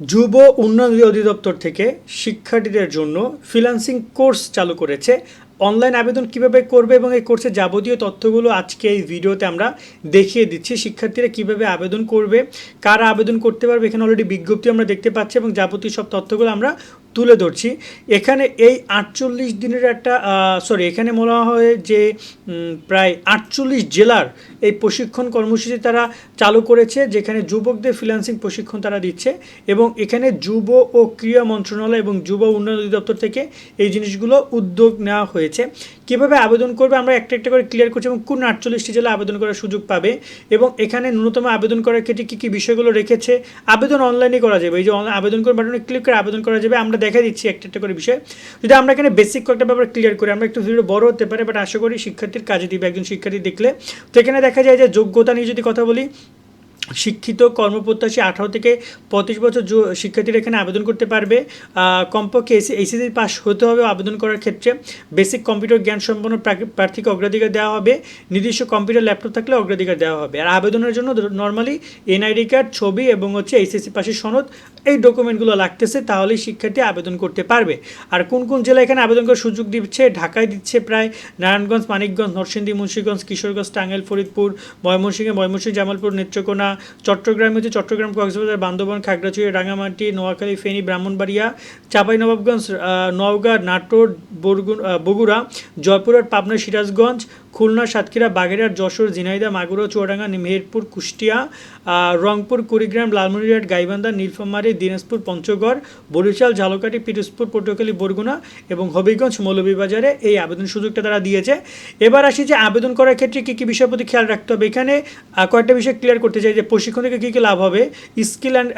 যুব উন্নয়ন অধিদপ্তর থেকে শিক্ষার্থীদের জন্য ফ্রিল্যান্সিং কোর্স চালু করেছে। অনলাইন আবেদন কীভাবে করবে এবং এই কোর্সের যাবতীয় তথ্যগুলো আজকে এই ভিডিওতে আমরা দেখিয়ে দিচ্ছি। শিক্ষার্থীরা কীভাবে আবেদন করবে, কারা আবেদন করতে পারবে, এখানে অলরেডি বিজ্ঞপ্তি আমরা দেখতে পাচ্ছি এবং যাবতীয় সব তথ্যগুলো আমরা তুলে ধরছি। এখানে এই আটচল্লিশ দিনের একটা সরি এখানে বলা হয় যে প্রায় আটচল্লিশ জেলার এই প্রশিক্ষণ কর্মসূচি তারা চালু করেছে, যেখানে যুবকদের ফ্রিল্যান্সিং প্রশিক্ষণ তারা দিচ্ছে এবং এখানে যুব ও ক্রীড়া মন্ত্রণালয় এবং যুব উন্নয়ন অধিদপ্তর থেকে এই জিনিসগুলো উদ্যোগ নেওয়া হয়েছে। কীভাবে আবেদন করবে আমরা একটা একটা করে ক্লিয়ার করছি এবং কোন আটচল্লিশটি জেলা আবেদন করার সুযোগ পাবে এবং এখানে ন্যূনতম আবেদন করার ক্ষেত্রে কী কী বিষয়গুলো রেখেছে? আবেদন অনলাইনে করা যাবে। এই যে আবেদন করে বাটনে ক্লিক করে আবেদন করা যাবে। আমরা দেখা দিচ্ছি একটা একটা করে বিষয়। যদি আমরা এখানে বেসিক কয়েকটা ব্যাপার ক্লিয়ার করি, আমরা একটু ভিডিও বড় হতে পারে বাট আশা করি শিক্ষার্থীর কাজে দিবে একজন শিক্ষার্থী দেখলে। তো এখানে দেখা যায় যে যোগ্যতা নিয়ে যদি কথা বলি, শিক্ষিত, কর্মপ্রত্যাশী, আঠারো থেকে পঁচিশ বছর শিক্ষার্থীরা এখানে আবেদন করতে পারবে। কমপক্ষে এসি এইচএসসি পাস হতে হবে আবেদন করার ক্ষেত্রে। বেসিক কম্পিউটার জ্ঞান সম্পন্ন প্রার্থীকে অগ্রাধিকার দেওয়া হবে। নির্দিষ্ট কম্পিউটার ল্যাপটপ থাকলে অগ্রাধিকার দেওয়া হবে। আর আবেদনের জন্য নর্মালি এনআইডি কার্ড ছবি এবং হচ্ছে এইচএসসি পাশের সনদ এই ডকুমেন্টগুলো লাগতেছে, তাহলেই শিক্ষার্থী আবেদন করতে পারবে। আর কোন কোন জেলা এখানে আবেদন করার সুযোগ দিচ্ছে? ঢাকায় দিচ্ছে প্রায় নারায়ণগঞ্জ, মানিকগঞ্জ, নরসিংদী, মুন্সীগঞ্জ, কিশোরগঞ্জ, টাঙ্গাইল, ফরিদপুর, ময়মনসিংহে, ময়মনসিংহ, জামালপুর, নেত্রকোনা, চট্টগ্রাম হচ্ছে চট্টগ্রাম, কক্সবাজার, বান্দরবান, খাগড়াছড়ি রাঙামাটি নোয়াখালী, ফেনী, ব্রাহ্মণবাড়িয়া, চাঁপাইনবাবগঞ্জ নবাবগঞ্জ নওগাঁ, নাটোর বগুড়া, জয়পুরহাট, পাবনা, সিরাজগঞ্জ, খুলনা, সাতক্ষীরা, বাগেরহাট, যশোর, ঝিনাইদহ, মাগুরা, চুয়াডাঙ্গা, মেহেরপুর, কুষ্টিয়া রংপুর, কুড়িগ্রাম, লালমনিরহাট, গাইবান্ধা, নীলফামারী, দিনাজপুর, পঞ্চগড়, বরিশাল, ঝালকাঠি, পিরোজপুর, পটুয়াখালী, বরগুনা এবং হবিগঞ্জ মৌলভীবাজারে এই আবেদন সুযোগটা তারা দিয়েছে। এবার আসি যে আবেদন করার ক্ষেত্রে কী কী বিষয়ের প্রতি খেয়াল রাখতে হবে? এখানে কয়েকটা বিষয় ক্লিয়ার করতে চাই যে প্রশিক্ষণ থেকে কী কী লাভ হবে? Skill and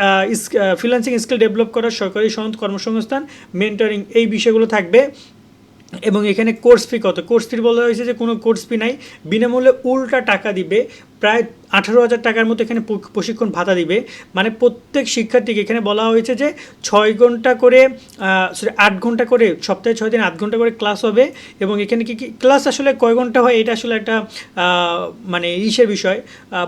freelancing skill develop করা সরকারি সনদ কর্মসংস্থান মেন্টারিং এই বিষয়গুলো থাকবে। এবং এখানে কোর্স ফি কত? কোর্স ফি বলা হয়েছে যে কোনো কোর্স ফি নাই। বিনামূল্যে উল্টা টাকা দিবে। প্রায় আঠারো হাজার টাকার মতো এখানে প্রশিক্ষণ ভাতা দিবে। মানে প্রত্যেক শিক্ষার্থীকে এখানে বলা হয়েছে যে ছয় ঘণ্টা করে সরি আট ঘণ্টা করে, সপ্তাহে ছয় দিন আট ঘণ্টা করে ক্লাস হবে এবং এখানে কি কি ক্লাস আসলে কয় ঘণ্টা হয় এটা আসলে একটা মানে ইসের বিষয়।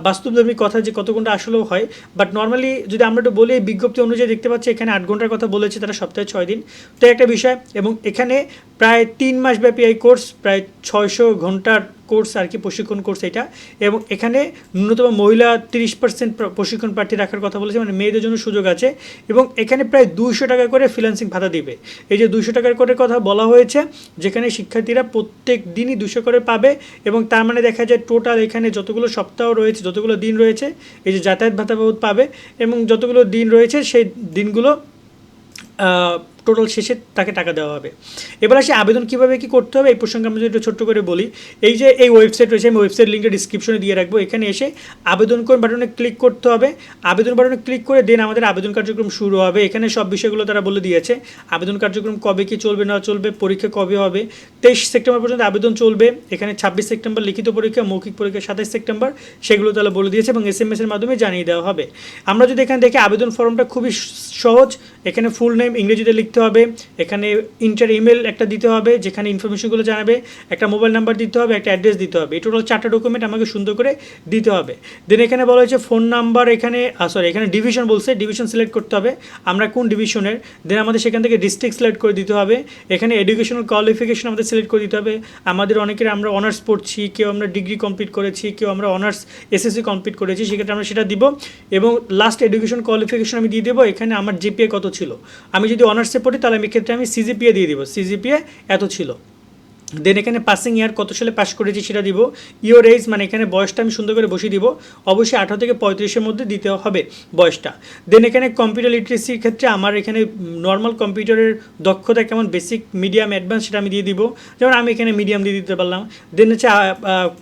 বাস্তবধর্মী কথা যে কত ঘণ্টা আসলেও হয় বাট নর্মালি যদি আমরা একটু বলি, বিজ্ঞপ্তি অনুযায়ী দেখতে পাচ্ছি এখানে আট ঘণ্টার কথা বলেছে তারা সপ্তাহে ছয় দিন। তো একটা বিষয়, এবং এখানে প্রায় তিন মাস ব্যাপী এই কোর্স প্রায় ছয়শো ঘণ্টার কোর্স আর কি, প্রশিক্ষণ কোর্স এটা। এবং এখানে ন্যূনতম মহিলা তিরিশ পার্সেন্ট প্রশিক্ষণ প্রার্থী রাখার কথা বলেছে মানে মেয়েদের জন্য সুযোগ আছে। এবং এখানে প্রায় দুইশো টাকা করে ফ্রিল্যান্সিং ভাতা দিবে। এই যে দুইশো টাকার করে কথা বলা হয়েছে, যেখানে শিক্ষার্থীরা প্রত্যেক দিনই দুশো করে পাবে এবং তার মানে দেখা যায় টোটাল এখানে যতগুলো সপ্তাহ রয়েছে, যতগুলো দিন রয়েছে, এই যে যাতায়াত ভাতা পাবে এবং যতগুলো দিন রয়েছে, সেই দিনগুলো টোটাল শেষে তাকে টাকা দেওয়া হবে। এবার আসি আবেদন কীভাবে কি করতে হবে, এই প্রসঙ্গে আমরা যদি ছোট্ট করে বলি, এই যে এই ওয়েবসাইট রয়েছে, আমি ওয়েবসাইট লিঙ্কটা ডিসক্রিপশনে দিয়ে রাখব। এখানে এসে আবেদন কোন বাটনে ক্লিক করতে হবে। আবেদন বাটনে ক্লিক করে দেন আমাদের আবেদন কার্যক্রম শুরু হবে। এখানে সব বিষয়গুলো তারা বলে দিয়েছে। আবেদন কার্যক্রম কবে কি চলবে, না চলবে, পরীক্ষা কবে হবে? তেইশ সেপ্টেম্বর পর্যন্ত আবেদন চলবে। এখানে ছাব্বিশ সেপ্টেম্বর লিখিত পরীক্ষা, মৌখিক পরীক্ষা সাতাশ সেপ্টেম্বর, সেগুলো তারা বলে দিয়েছে এবং এস এম এর মাধ্যমে জানিয়ে দেওয়া হবে। আমরা যদি এখানে দেখি আবেদন ফর্মটা খুবই সহজ। এখানে ফুল নেম ইংরেজিতে লিখতে হবে, এখানে ইন্টার ইমেল একটা দিতে হবে, যেখানে ইনফরমেশনগুলো জানাবে, একটা মোবাইল নাম্বার দিতে হবে, একটা অ্যাড্রেস দিতে হবে। এই টোটাল চারটা ডকুমেন্ট আমাকে সুন্দর করে দিতে হবে। দেন এখানে বলা হয়েছে ফোন নাম্বার এখানে সরি এখানে ডিভিশন বলছে ডিভিশন সিলেক্ট করতে হবে, আমরা কোন ডিভিশনের দেন আমাদের সেখান থেকে ডিস্ট্রিক্ট সিলেক্ট করে দিতে হবে, এখানে এডুকেশনাল কোয়ালিফিকেশন আমাদের সিলেক্ট করে দিতে হবে। আমাদের অনেকের আমরা অনার্স পড়ছি, কেউ আমরা ডিগ্রি কমপ্লিট করেছি, কেউ আমরা অনার্স এসএসসি কমপ্লিট করেছি, সেক্ষেত্রে আমরা সেটা দিব। এবং লাস্ট এডুকেশন কোয়ালিফিকেশন আমি দিয়ে দেবো, এখানে আমার জিপিএ কত ছিল? আমি যদি অনার্সে পড়ি তাহলে আমি ক্ষেত্রে আমি সিজিপিএ দিয়ে দিব। সিজিপিএ এত ছিল। দেন এখানে পাসিং ইয়ার কত সালে পাস করেছি সেটা দিব। ইওর এজ মানে এখানে বয়সটা আমি সুন্দর করে বসিয়ে দিব। অবশ্যই আঠারো থেকে পঁয়ত্রিশের মধ্যে দিতে হবে বয়সটা। দেন এখানে কম্পিউটার লিটারেসির ক্ষেত্রে আমার এখানে নর্মাল কম্পিউটারের দক্ষতা কেমন? বেসিক মিডিয়াম অ্যাডভান্স সেটা আমি দিয়ে দিব। যেমন আমি এখানে মিডিয়াম দিয়ে দিতে পারলাম। দেন হচ্ছে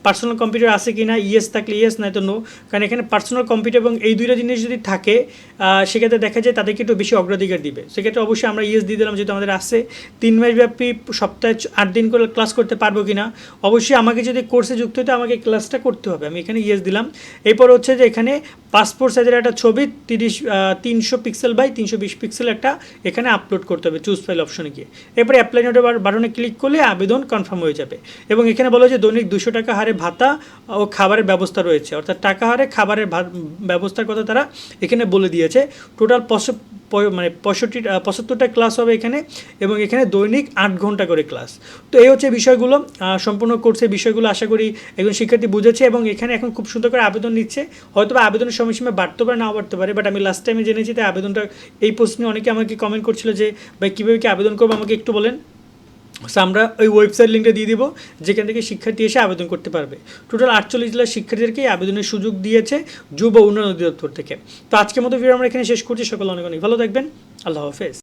পার্সোনাল কম্পিউটার আছে কি না ইয়েস থাকলে ইয়েস নাই তো নো কারণ এখানে পার্সোনাল কম্পিউটার এবং এই দুইটা জিনিস যদি থাকে সেক্ষেত্রে দেখা যায় তাদেরকে একটু বেশি অগ্রাধিকার দিবে। সেক্ষেত্রে অবশ্যই আমরা ইয়েস দিয়ে দিলাম যেহেতু আমাদের আছে। তিন মাস ব্যাপী সপ্তাহে আট দিন করে ক্লাস করতে পারব কি না অবশ্যই আমাকে যদি কোর্সে যুক্ত হতে আমাকে ক্লাসটা করতে হবে। আমি এখানে ইয়েস দিলাম। এরপর হচ্ছে যে এখানে পাসপোর্ট সাইজের একটা ছবি, তিরিশ তিনশো পিক্সেল বাই তিনশো বিশ পিক্সেল একটা এখানে আপলোড করতে হবে চুজ ফাইল অপশনে গিয়ে। এরপরে অ্যাপ্লাই নোটে বাটনে ক্লিক করলে আবেদন কনফার্ম হয়ে যাবে। এবং এখানে বলা যে দৈনিক দুশো টাকা হারে ভাতা ও খাবারের ব্যবস্থা রয়েছে। অর্থাৎ টাকা হারে খাবারের ব্যবস্থার কথা তারা এখানে বলে দিয়েছে। টোটাল মানে পঁয়ষট্টি পঁচাত্তরটা ক্লাস হবে এখানে এবং এখানে দৈনিক আট ঘণ্টা করে ক্লাস তো এই হচ্ছে বিষয়গুলো। সম্পূর্ণ কোর্সের বিষয়গুলো আশা করি একজন শিক্ষার্থী বুঝেছে এবং এখানে এখন খুব সুন্দর করে আবেদন নিচ্ছে। হয়তো বা আবেদনের সময়সীমা বাড়তে পারে, নাও বাড়তে পারে বাট আমি লাস্ট টাইমে জেনেছি, তাই আবেদনটা, এই প্রশ্নে অনেকে আমাকে কমেন্ট করছিল যে, ভাই, কীভাবে কি আবেদন করব? আমাকে একটু বলেন। সো আমরা ওই ওয়েবসাইট লিঙ্কটা দিয়ে দিব, যেখান থেকে শিক্ষার্থী এসে আবেদন করতে পারবে। টোটাল আটচল্লিশ জেলার শিক্ষার্থীদেরকে আবেদনের সুযোগ দিয়েছে যুব উন্নয়ন অধিদপ্তর থেকে। তো আজকের মতো ভিডিও আমরা এখানে শেষ করছি। সকল অনেক অনেক ভালো থাকবেন। আল্লাহ হাফেজ।